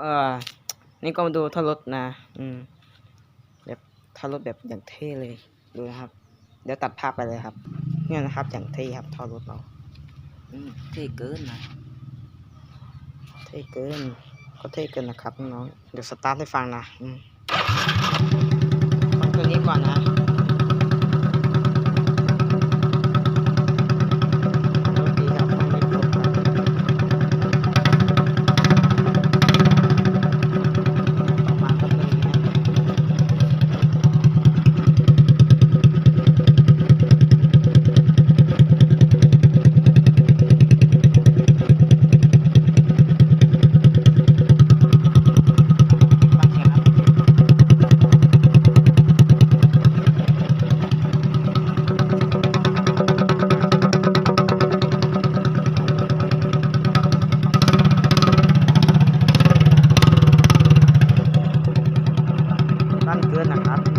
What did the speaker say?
เออนี่ก็มาดูท่ารถนะ อืมแบบท่ารถแบบอย่างเท่เลยดูนะครับ เดี๋ยวตัดภาพไปเลยครับเนี่ยนะครับ อย่างเท่ครับท่ารถเราอืมเท่เกินนะเท่เกินก็เท่เกินนะครับน้องๆเดี๋ยวสตาร์ทให้ฟังนะอืมานเกินนะครับ